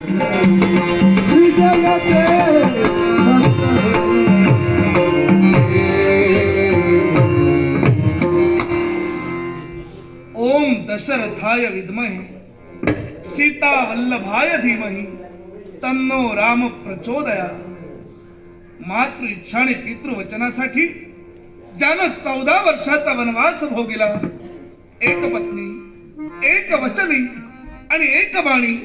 ओम दशरथाय विद्महे सीता वल्लभाय धीमहि तन्नो राम प्रचोदयात। मातृ इच्छा आणि पितृवचनासाठी ज्यानं चौदा वर्षाचा वनवास भोगिला। एक पत्नी एक वचनी आणि एक बाणी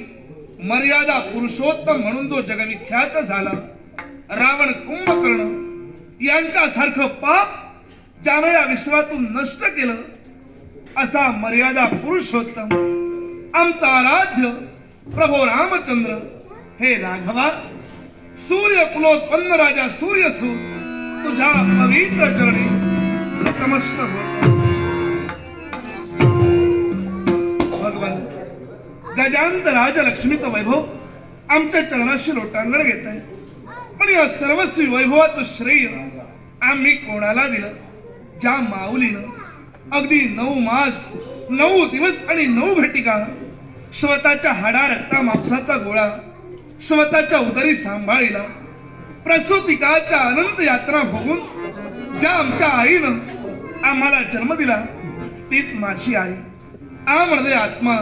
मर्यादा पुरुषोत्तम म्हणून जो जगविख्यात झाला रावण कुंभकर्ण यांच्यासारखं पाप ज्यानं या विश्वातून नष्ट केलं असा मर्यादा पुरुषोत्तम आमचा आराध्य प्रभू रामचंद्र हे राघवा सूर्य कुलोत्पन्न राजा सूर्यसूर तुझ्या पवित्र चरणी नतमस्त होतो. गजांत राजलक्ष्मीचं वैभव आमच्या चरणाशी लोटांगण घेत आहे. पण या सर्वस्वी वैभवाचं श्रेय आम्ही कोणाला दिलं? ज्या माऊलीनं अगदी नऊ मास नऊ दिवस आणि नऊ घटिका स्वतःच्या हाडा रक्ता मापसाचा गोळा स्वतःच्या उदरी सांभाळीला प्रसूतिकाच्या अनंत यात्रा भोगून ज्या आमच्या आईनं आम्हाला जन्म दिला तीच माझी आई. आम्हाला आत्मा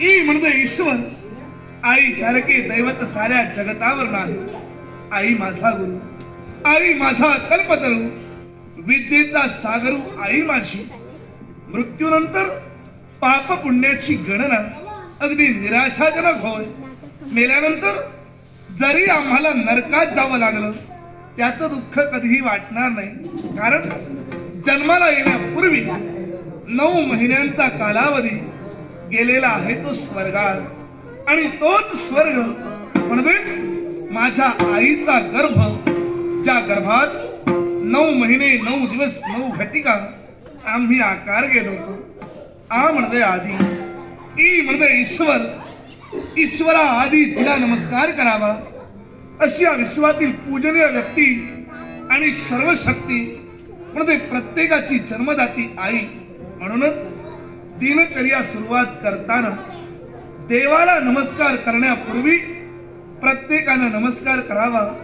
ई म्हणजे ईश्वर आई सारखे दैवत साऱ्या जगतावर नाही आई माझा गुरु आई माझा कल्पतरू विद्येचा सागरू आई माझी मृत्यूनंतर पाप पुण्याची गणना अगदी निराशाजनक होय मेल्यानंतर जरी आम्हाला नरकात जावं लागलं त्याचं दुःख कधीही वाटणार नाही कारण जन्माला येण्यापूर्वी नऊ महिन्यांचा कालावधी गेलेला आहे तो स्वर्गात. आणि तोच स्वर्ग म्हणजेच माझ्या आईचा गर्भ ज्या गर्भात नऊ महिने नऊ दिवस नऊ घटिका आम्ही आकार गेलो होतो. आ म्हणजे आधी ई म्हणजे ईश्वर ईश्वरा आधी जिला नमस्कार करावा. अशी या विश्वातील पूजनीय व्यक्ती आणि सर्व शक्ती म्हणजे प्रत्येकाची जन्मदाती आई म्हणूनच दिनचर्या सुरुवात करताना देवाला नमस्कार करण्यापूर्वी प्रत्येकानं नमस्कार करावा.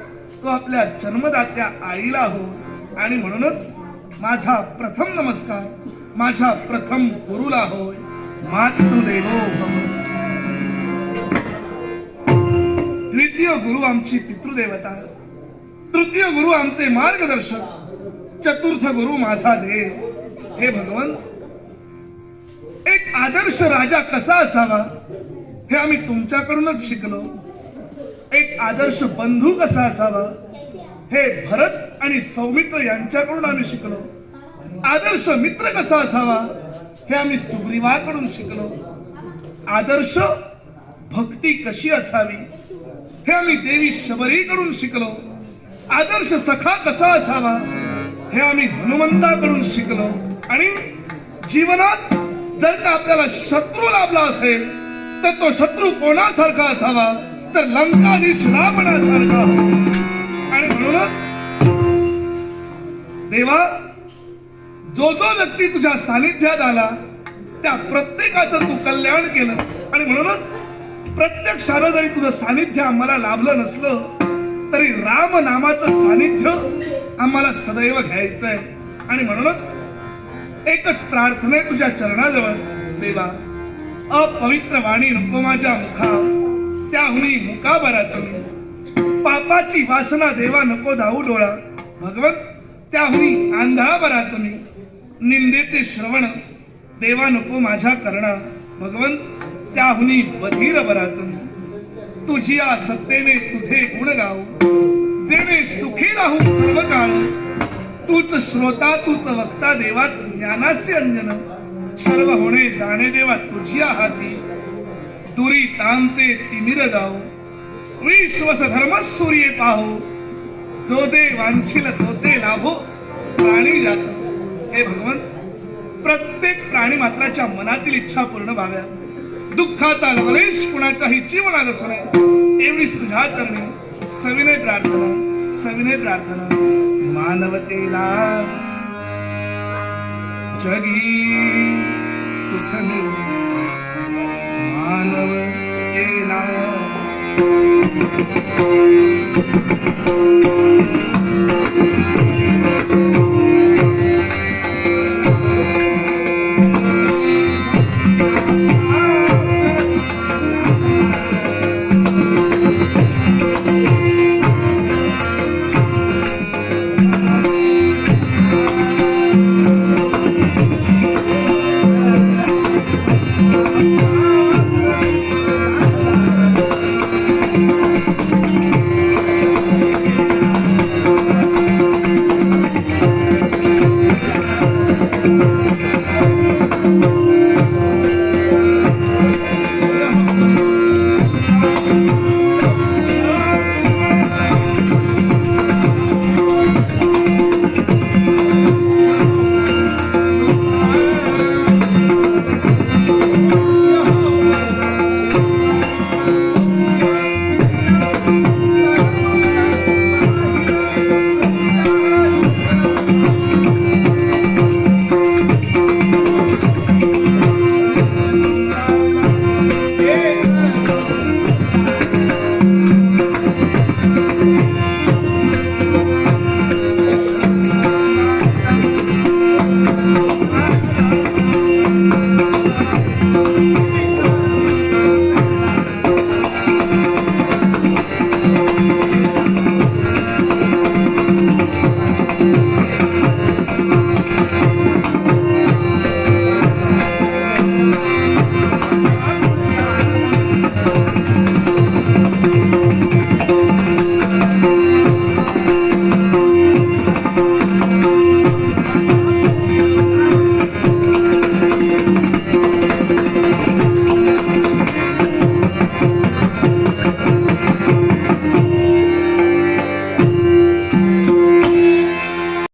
तो आपल्या जन्मदात्या आईला हो. आणि म्हणूनच माझा प्रथम नमस्कार माझ्या प्रथम गुरुला होय. मातृदेवो द्वितीय गुरु आमची पितृदेवता. तृतीय गुरु आमचे मार्गदर्शक. चतुर्थ गुरु माझा देव. हे भगवंत एक आदर्श राजा कसा असावा हे आम्ही तुमच्याकडूनच शिकलो. एक आदर्श बंधू कसा असावा हे भरत आणि सौमित्र यांच्याकडून आम्ही शिकलो. आदर्श मित्र कसा असावा हे आम्ही सुग्रीवाकडून शिकलो. आदर्श भक्ती कशी असावी हे आम्ही देवी शबरीकडून शिकलो. आदर्श सखा कसा असावा हे आम्ही हनुमंताकडून शिकलो. आणि जीवनात जर का आपल्याला शत्रू लाभला असेल तर तो शत्रू कोणासारखा असावा? तर लंकाधीश रावणासारखा आणि म्हणूनच देवा जो जो व्यक्ती तुझ्या सानिध्यात आला त्या प्रत्येकाचं तू कल्याण केलं आणि म्हणूनच प्रत्यक्षानं जरी तुझं सानिध्य आम्हाला लाभलं नसलं तरी राम नामाचं सानिध्य आम्हाला सदैव घ्यायचंय. आणि म्हणूनच एकच प्रार्थना आहे तुझ्या चरणाजवळ. देवा अपवित्र वाणी नको माझ्या मुखा त्याहुनी मुकाबरा तुम्ही. पापाची वासना देवा नको धावू डोळा. भगवत त्याहुनी आंधळा बरा तुम्ही. निंदेचे श्रवण देवा नको माझ्या करणा. भगवंत त्याहुनी बधीर बरा तुम्ही. तुझी या सत्तेने तुझे गुण गाऊ. जेणे सुखी राहू सर्व काळ तूच श्रोता तूच वक्ता देवा ज्ञानाचे अंजन. सर्व होणे जाणे देवा तुझ्या हाती दुरी तांचे तिमिर जाऊ. विश्वस धर्म सूर्य पाहो. जो दे वांछिल तो दे लाभो. प्राणी जात. हे भगवन प्रत्येक प्राणी मात्राच्या मनातील इच्छा पूर्ण व्हाव्या. दुःखाचा लवलेश कुणाच्याही जीवनात असू नये. एवढीच तुझ्या चरणी सविनय प्रार्थना सविनय प्रार्थना. मानवतेला जगी सुख मिळो मानवतेला.